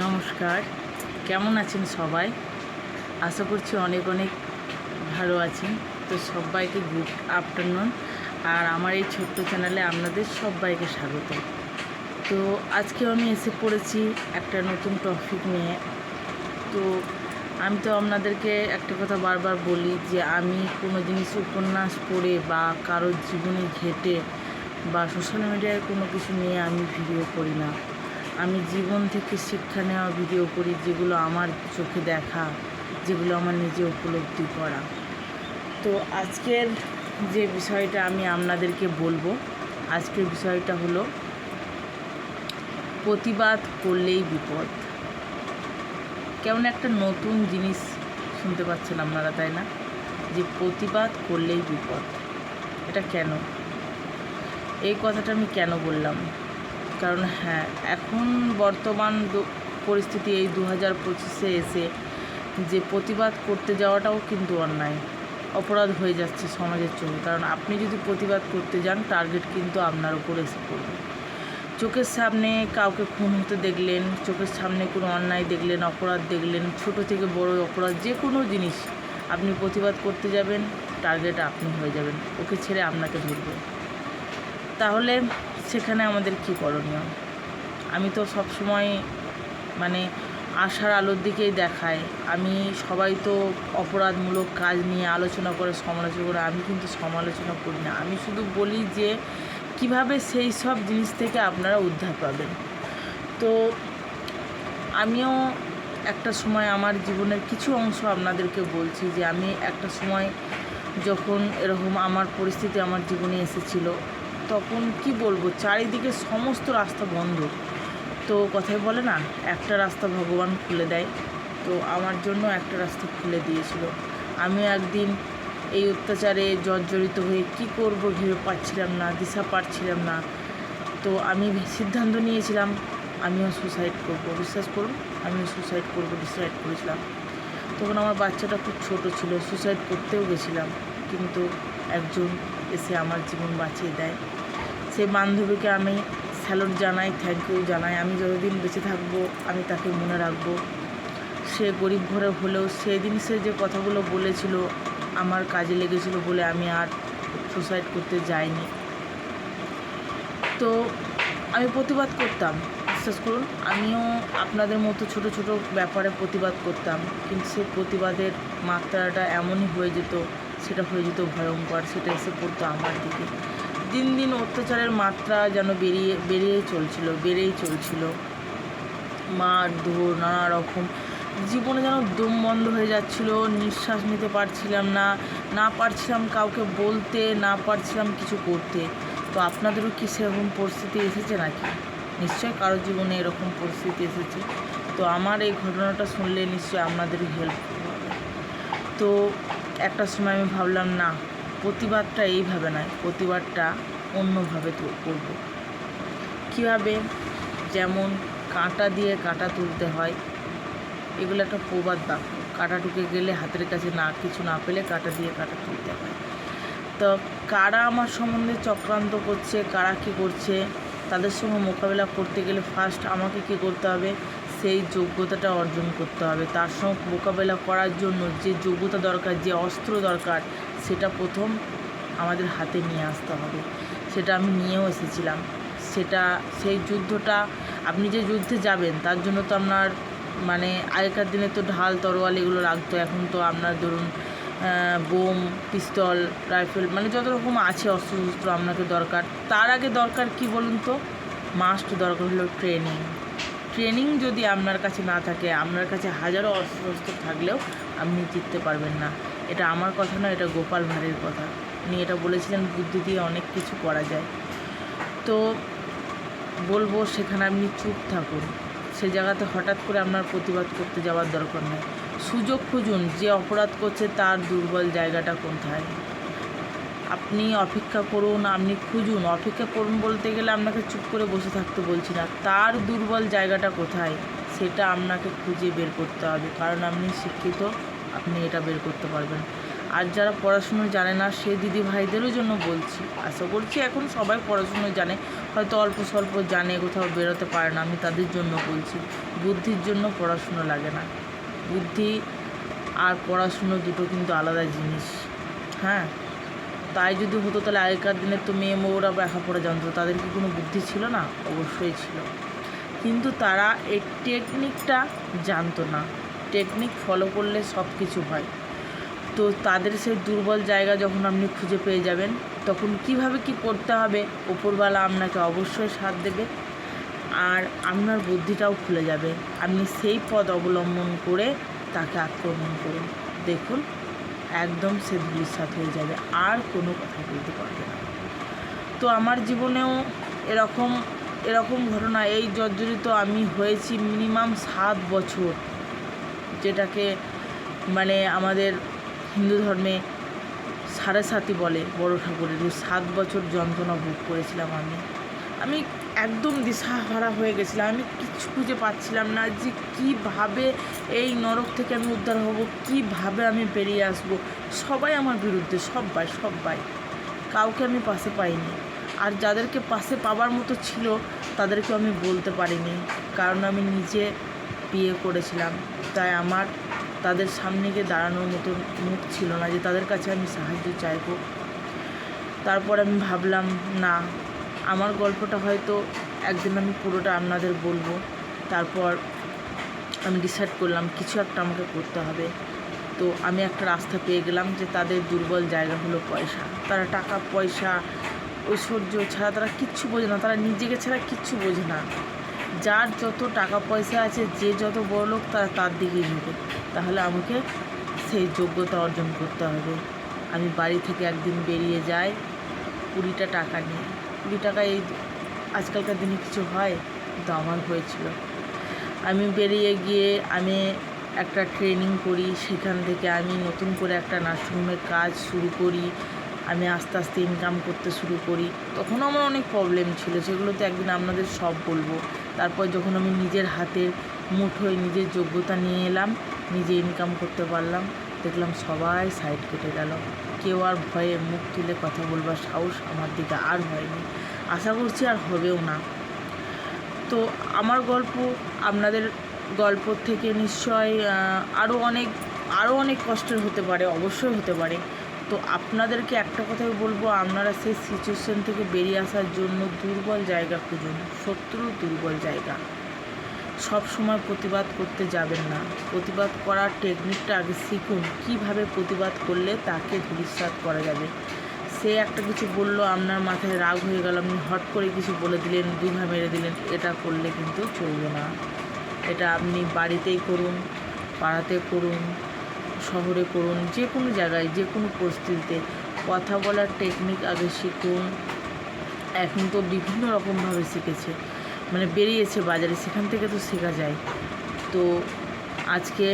নমস্কার। কেমন আছেন সবাই? আশা করছি অনেক অনেক ভালো আছেন। তো সবাইকে গুড আফটারনুন। আর আমার এই ছোট্ট চ্যানেলে আপনাদের সবাইকে স্বাগত। তো আজকে আমি এসে পড়েছি একটা নতুন টপিক নিয়ে। তো আমি তো আপনাদেরকে একটা কথা বারবার বলি যে আমি কোনো জিনিস উপন্যাস পড়ে বা কারোর জীবনে ঘেটে বা সোশ্যাল মিডিয়ায় কোনো কিছু নিয়ে আমি ভিডিও করি না। আমি জীবন থেকে শিক্ষা নেওয়া ভিডিও করি যেগুলো আমার চোখে দেখা, যেগুলো আমার নিজে উপলব্ধি করা। তো আজকের যে বিষয়টা আমি আপনাদেরকে বলব, আজকের বিষয়টা হলো প্রতিবাদ করলেই বিপদ। কেমন একটা নতুন জিনিস শুনতে পাচ্ছেন আপনারা, তাই না? যে প্রতিবাদ করলেই বিপদ। এটা কেন? এই কথাটা আমি কেন বললাম? কারণ হ্যাঁ এখন বর্তমান পরিস্থিতি এই দু হাজার পঁচিশে এসে যে প্রতিবাদ করতে যাওয়াটাও কিন্তু অন্যায়। অপরাধ হয়ে যাচ্ছে সমাজের চোখে। কারণ আপনি যদি প্রতিবাদ করতে যান টার্গেট কিন্তু আপনার উপর এসে পড়বে। চোখের সামনে কাউকে খুন হতে দেখলেন, চোখের সামনে কোনো অন্যায় দেখলেন, অপরাধ দেখলেন, ছোট থেকে বড় অপরাধ, যে কোনো জিনিস আপনি প্রতিবাদ করতে যাবেন টার্গেট আপনি হয়ে যাবেন। ওকে ছেড়ে আপনাকে ধরবে। তাহলে সেখানে আমাদের কী করণীয়? আমি তো সব সময় মানে আশার আলোর দিকেই দেখায় আমি সবাই তো অপরাধমূলক কাজ নিয়ে আলোচনা করে, সমালোচনা করে, আমি কিন্তু সমালোচনা করি না। আমি শুধু বলি যে কীভাবে সেই সব জিনিস থেকে আপনারা উদ্ধার পাবেন। তো আমিও একটা সময় আমার জীবনের কিছু অংশ আপনাদেরকে বলছি যে আমি একটা সময় যখন এরকম আমার পরিস্থিতি আমার জীবনে এসেছিল তখন কি বলব, চারিদিকে সমস্ত রাস্তা বন্ধ। তো কথাই বলে না, একটা রাস্তা ভগবান খুলে দেয়। তো আমার জন্য একটা রাস্তা খুলে দিয়েছিল। আমি একদিন এই অত্যাচারে জর্জরিত হয়ে কি করব ভেবে পাচ্ছিলাম না, দিশা পাচ্ছিলাম না। তো আমি সিদ্ধান্ত নিয়েছিলাম, আমিও সুসাইড করব। বিশ্বাস করুন, আমিও সুসাইড করব ডিসাইড করেছিলাম। তখন আমার বাচ্চাটা খুব ছোট ছিল সুসাইড করতেও গেছিলাম। কিন্তু একজন এসে আমার জীবন বাঁচিয়ে দেয়। সেই বান্ধবীকে আমি স্যালুট জানাই থ্যাংক ইউ জানাই। আমি যতদিন বেঁচে থাকব, আমি তাকে মনে রাখব। সে গরিব ঘরে হলেও সেদিন সে যে কথাগুলো বলেছিল, আমার কাজে লেগেছিল বলে আমি আর সুসাইড করতে যাইনি। তো আমি প্রতিবাদ করতাম, বিশ্বাস করুন। আমিও আপনাদের মতো ছোট ছোট ব্যাপারে প্রতিবাদ করতাম, কিন্তু সেই প্রতিবাদের মাত্রাটা এমনই হয়ে যেত সেটা হয়ে যেত ভয়ঙ্কর, সেটা এসে পড়তো আমার দিকে। দিন দিন অত্যাচারের মাত্রা যেন বেরিয়ে বেরিয়েই চলছিল, বেড়েই চলছিল। মার ধর, নানা রকম। জীবনে যেন দম বন্ধ হয়ে যাচ্ছিল, নিঃশ্বাস নিতে পারছিলাম না না পারছিলাম কাউকে বলতে, না পারছিলাম কিছু করতে। তো আপনাদেরও কি সেরকম পরিস্থিতি এসেছে নাকি? নিশ্চয়ই কারও জীবনে এরকম পরিস্থিতি এসেছে। তো আমার এই ঘটনাটা শুনলে নিশ্চয়ই আপনাদেরও হেল্প হবে। তো একটা সময় আমি ভাবলাম, না, প্রতিবাদটা এইভাবে নয়, প্রতিবাদটা অন্যভাবে করব। কীভাবে? যেমন কাঁটা দিয়ে কাঁটা তুলতে হয়, এগুলো একটা প্রবাদ বাক্য। কাঁটা ঢুকে গেলে হাতের কাছে না, কিছু না পেলে কাঁটা দিয়ে কাঁটা তুলতে হয়। তো কারা আমার সম্বন্ধে চক্রান্ত করছে, কারা কী করছে, তাদের সঙ্গে মোকাবিলা করতে গেলে ফার্স্ট আমাকে কী করতে হবে? সেই যোগ্যতাটা অর্জন করতে হবে। তার সঙ্গে মোকাবেলা করার জন্য যে যোগ্যতা দরকার, যে অস্ত্র দরকার, সেটা প্রথম আমাদের হাতে নিয়ে আসতে হবে। সেটা আমি নিয়েও এসেছিলাম। সেটা, সেই যুদ্ধটা, আপনি যে যুদ্ধে যাবেন, তার জন্য তো আপনার মানে আগেকার দিনে তো ঢাল, তরোয়াল এগুলো লাগতো। এখন তো আপনার ধরুন বোম, পিস্তল, রাইফেল মানে যত রকম আছে অস্ত্র শস্ত্র আপনাকে দরকার। তার আগে দরকার কি বলুন তো? মাস্ট দরকার হলো ট্রেনিং ট্রেনিং যদি আপনার কাছে না থাকে, আপনার কাছে হাজারো অস্ত্র থাকলেও আপনি জিততে পারবেন না। এটা আমার কথা না এটা গোপাল ভাঁড়ের কথা। উনি এটা বলেছিলেন, বুদ্ধি দিয়ে অনেক কিছু করা যায়। তো বলব, সেখানে আপনি চুপ থাকুন। সে জায়গাতে হঠাৎ করে আপনার প্রতিবাদ করতে যাওয়ার দরকার নেই। সুযোগ খুঁজুন, যে অপরাধ করছে তার দুর্বল জায়গাটা কোথায়? আপনি অপেক্ষা করুন, আপনি খুঁজুন। অপেক্ষা করুন বলতে গেলে আপনাকে চুপ করে বসে থাকতে বলছি না। তার দুর্বল জায়গাটা কোথায়? সেটা আপনাকে খুঁজে বের করতে হবে, কারণ আপনি শিক্ষিত, আপনি এটা বের করতে পারবেন। আর যারা পড়াশুনো জানে না, সে দিদি ভাইদেরও জন্য বলছি, আশা করছি এখন সবাই পড়াশুনো জানে। হয়তো অল্প স্বল্প জানে, কোথাও বেরোতে পারে না, আমি তাদের জন্য বলছি, বুদ্ধির জন্য পড়াশুনো লাগে না। বুদ্ধি আর পড়াশুনো দুটো কিন্তু আলাদা জিনিস হ্যাঁ? তাই যদি হতো তাহলে আগেকার দিনে তো মেয়ে মৌরা লেখাপড়া জানতো তাদের কি কোনো বুদ্ধি ছিল না? অবশ্যই ছিল। কিন্তু তারা এই টেকনিকটা জানতো না। টেকনিক ফলো করলে সব কিছু হয়। তো তাদের সেই দুর্বল জায়গা যখন আপনি খুঁজে পেয়ে যাবেন, তখন কীভাবে কি করতে হবে? ওপরওয়ালা আপনাকে অবশ্যই সাথ দেবে আর আপনার বুদ্ধিটাও খুলে যাবে। আপনি সেই পদ অবলম্বন করে তাকে আক্রমণ করুন। দেখুন একদম সে ধূলিসাৎ হয়ে যাবে, আর কোনো কথা বলতে পারবে না। তো আমার জীবনেও এরকম এরকম ঘটনা, এই জর্জরিত আমি হয়েছি মিনিমাম সাত বছর, যেটাকে মানে আমাদের হিন্দু ধর্মে সাড়ে সাতি বলে বড় ঠাকুরের সাত বছর যন্ত্রণা ভোগ করেছিলাম আমি। আমি একদম দিশাহারা হয়ে গেছিলাম। আমি কিচ্ছু খুঁজে পাচ্ছিলাম না যে কীভাবে এই নরক থেকে আমি উদ্ধার হব, কীভাবে আমি বেরিয়ে আসব। সবাই আমার বিরুদ্ধে সবাই সবাই কাউকে আমি পাশে পাইনি। আর যাদেরকে পাশে পাবার মতো ছিল তাদেরকে আমি বলতে পারিনি। কারণ আমি নিজে বিয়ে করেছিলাম। তাই আমার, তাদের সামনে গিয়ে দাঁড়ানোর মতো মুখ ছিল না যে তাদের কাছে আমি সাহায্য চাইব। তারপর আমি ভাবলাম, না আমার গল্পটা হয়তো একদিন আমি পুরোটা আপনাদের বলব। তারপর আমি ডিসাইড করলাম কিছু একটা আমাকে করতে হবে। তো আমি একটা রাস্তা পেয়ে গেলাম যে তাদের দুর্বল জায়গা হলো পয়সা। তারা টাকা, পয়সা, ঐশ্বর্য ছাড়া তারা কিচ্ছু বোঝে না। তারা নিজেকে ছাড়া কিচ্ছু বোঝে না। যার যত টাকা, পয়সা আছে, যে যত বড় লোক, তারা তার দিকেই ঝুঁকে। তাহলে আমাকে সেই যোগ্যতা অর্জন করতে হবে। আমি বাড়ি থেকে একদিন বেরিয়ে যাই, কুড়িটা টাকা নিয়ে। কুড়ি টাকা এই আজকালকার দিনে কিছু হয়, কিন্তু আমার হয়েছিল। আমি বেরিয়ে গিয়ে আমি একটা ট্রেনিং করি, সেখান থেকে আমি নতুন করে একটা নার্সিংহোমের কাজ শুরু করি, আমি আস্তে আস্তে ইনকাম করতে শুরু করি। তখনও আমার অনেক প্রবলেম ছিল সেগুলোতে একদিন আপনাদের সব বলব। তারপর যখন আমি নিজের হাতের মুঠোয় নিজের যোগ্যতা নিয়ে এলাম, নিজে ইনকাম করতে পারলাম দেখলাম সবাই সাইড কেটে গেল। কেউ আর ভয়ে মুখ তুলে কথা বলবার সাহস আমার দিকে আর হয়নি। আশা করছি আর হবেও না। তো আমার গল্প, আপনাদের গল্প থেকে নিশ্চয় আরও অনেক আরও অনেক কষ্টের হতে পারে, অবশ্যই হতে পারে। তো আপনাদেরকে একটা কথাই বলব, আপনারা সেই সিচুয়েশন থেকে বেরিয়ে আসার জন্য দুর্বল জায়গা খুঁজুন শত্রু দুর্বল জায়গা। সব সময় প্রতিবাদ করতে যাবেন না। প্রতিবাদ করার টেকনিকটা আগে শিখুন, কীভাবে প্রতিবাদ করলে তাকে ধূলিসাৎ করা যাবে। সে একটা কিছু বলল, আপনার মাথায় রাগ হয়ে গেল, আপনি হট করে কিছু বলে দিলেন দুঘা মেরে দিলেন, এটা করলে কিন্তু চলবে না। এটা আপনি বাড়িতেই করুন, পাড়াতে করুন, শহরে করুন, যে কোনো জায়গায়, যে কোনো পরিস্থিতিতে। কথা বলার টেকনিক আগে শিখুন। এখন তো বিভিন্ন রকমভাবে শিখেছে। মানে বেরিয়েছে বাজারে, সেখান থেকে তো শেখা যায়। তো আজকে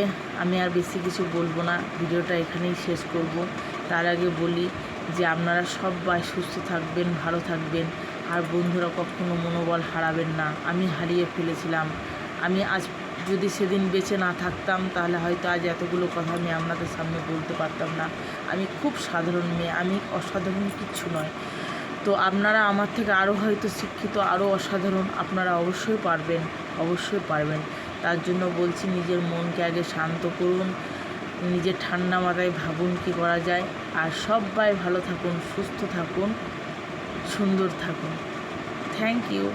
আমি আর বেশি কিছু বলব না, ভিডিওটা এখানেই শেষ করব। তার আগে বলি যে আপনারা সবাই সুস্থ থাকবেন, ভালো থাকবেন, আর বন্ধুরা কখনো মনোবল হারাবেন না। আমি হারিয়ে ফেলেছিলাম। আমি আজ যদি সেদিন বেঁচে না থাকতাম, তাহলে হয়তো আজ এতগুলো কথা আমি আপনাদের সামনে বলতে পারতাম না। আমি খুব সাধারণ মেয়ে, আমি অসাধারণ কিচ্ছু নয়। তো আপনারা আমার থেকে আরও হয়তো শিক্ষিত, আরও অসাধারণ আপনারা অবশ্যই পারবেন অবশ্যই পারবেন। তার জন্য বলছি নিজের মনকে আগে শান্ত করুন, নিজের ঠান্ডা মাথায় ভাবুন কী করা যায়, আর সবাই ভালো থাকুন, সুস্থ থাকুন, সুন্দর থাকুন। Thank you